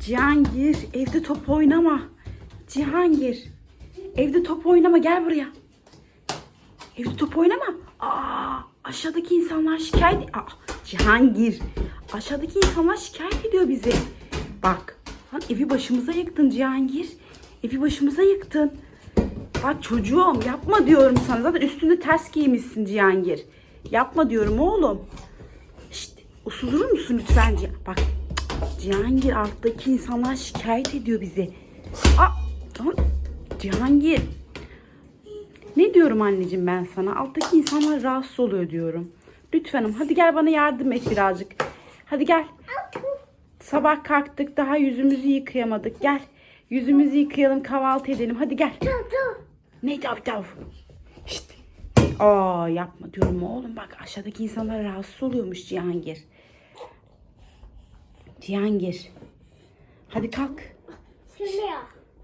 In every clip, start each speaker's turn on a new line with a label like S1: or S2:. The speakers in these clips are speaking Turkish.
S1: Cihangir evde top oynama. Cihangir evde top oynama gel buraya. Evde top oynama. Aa, aşağıdaki insanlar şikayet... Aa, Cihangir aşağıdaki insanlar şikayet ediyor bizi. Bak lan evi başımıza yıktın Cihangir. Evi başımıza yıktın. Bak çocuğum yapma diyorum sana. Zaten üstünde ters giymişsin Cihangir. Yapma diyorum oğlum. Şşt, usul durur musun lütfen? Bak Cihangir alttaki insanlar şikayet ediyor bizi. Aa, Cihangir. Ne diyorum anneciğim ben sana? Alttaki insanlar rahatsız oluyor diyorum. Lütfenim hadi gel bana yardım et birazcık. Hadi gel. Sabah kalktık daha yüzümüzü yıkayamadık. Gel. Yüzümüzü yıkayalım kahvaltı edelim. Hadi gel. Ne tav tav. İşte. Aa yapma diyorum oğlum bak aşağıdaki insanlar rahatsız oluyormuş Cihangir. Cihangir. Hadi kalk.
S2: Sığmıyor.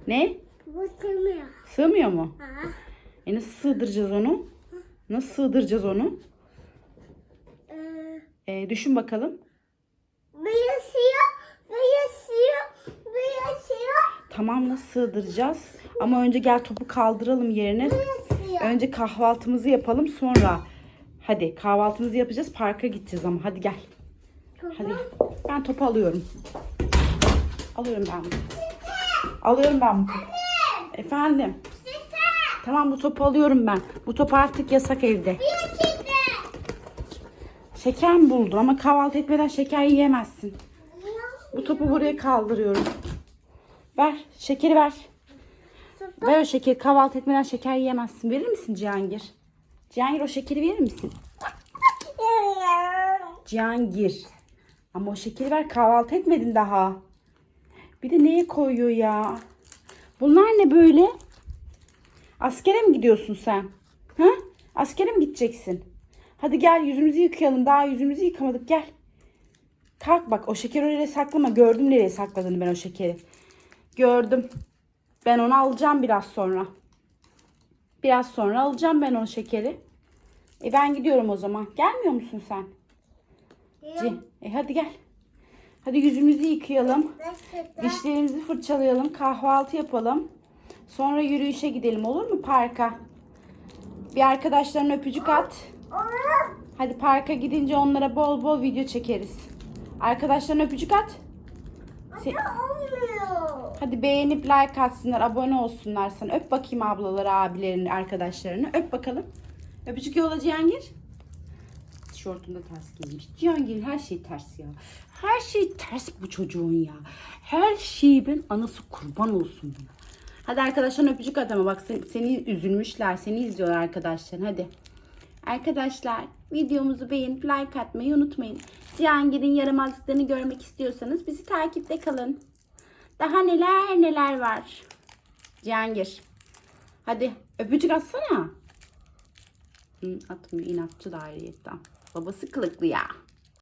S1: Ne?
S2: Bu sığmıyor.
S1: Sığmıyor mu?
S2: Ha.
S1: E nasıl sığdıracağız onu? Nasıl sığdıracağız onu?
S2: Ee,
S1: E, düşün bakalım.
S2: beyaz siyah, beyaz siyah, beyaz siyah,
S1: Tamam nasıl sığdıracağız? Ama önce gel topu kaldıralım yerine.
S2: beyaz siyah.
S1: Önce kahvaltımızı yapalım sonra. Hadi kahvaltımızı yapacağız parka gideceğiz ama hadi gel. Hadi ben topu alıyorum. Alıyorum ben bunu. Alıyorum ben bu topu. Efendim. Tamam bu topu alıyorum ben. Bu top artık yasak evde. Şeker mi buldun ama kahvaltı etmeden şeker yiyemezsin. Bu topu buraya kaldırıyorum. Ver şekeri ver. Ver o şekeri kahvaltı etmeden şeker yiyemezsin. Verir misin Cihangir? Cihangir o şekeri verir misin? Cihangir. Ama o şekeri ver kahvaltı etmedin daha. Bir de neye koyuyor ya? Bunlar ne böyle? Askere mi gidiyorsun sen? Ha? Askere mi gideceksin? Hadi gel yüzümüzü yıkayalım. Daha yüzümüzü yıkamadık gel. Kalk bak o şekeri oraya saklama. Gördüm nereye sakladığını ben o şekeri. Gördüm. Ben onu alacağım biraz sonra. Biraz sonra alacağım ben o şekeri. E ben gidiyorum o zaman. Gelmiyor musun sen? C- E hadi gel. Hadi yüzümüzü yıkayalım. Dişlerimizi fırçalayalım. Kahvaltı yapalım. Sonra yürüyüşe gidelim olur mu parka? Bir arkadaşlarına öpücük at. Hadi parka gidince onlara bol bol video çekeriz. Arkadaşlarına öpücük at. Se-
S2: Olmuyor.
S1: Hadi beğenip like atsınlar, abone olsunlar sana. Öp bakayım ablaları, abilerini, arkadaşlarını. Öp bakalım. Öpücük yolla Cihangir. Şortunda ters giymiş. Cihangir her şey ters ya. Her şey ters bu çocuğun ya. Her şeyi ben anası kurban olsun buna. Hadi arkadaşlarına öpücük at ama bak seni, seni üzülmüşler. Seni izliyorlar arkadaşlar. Hadi. Arkadaşlar videomuzu beğenip like atmayı unutmayın. Cihangir'in yaramazlıklarını görmek istiyorsanız bizi takipte kalın. Daha neler neler var. Cihangir. Hadi öpücük atsana. Hı, atmıyor inatçı da ayrıyetten. Babası kılıklı ya.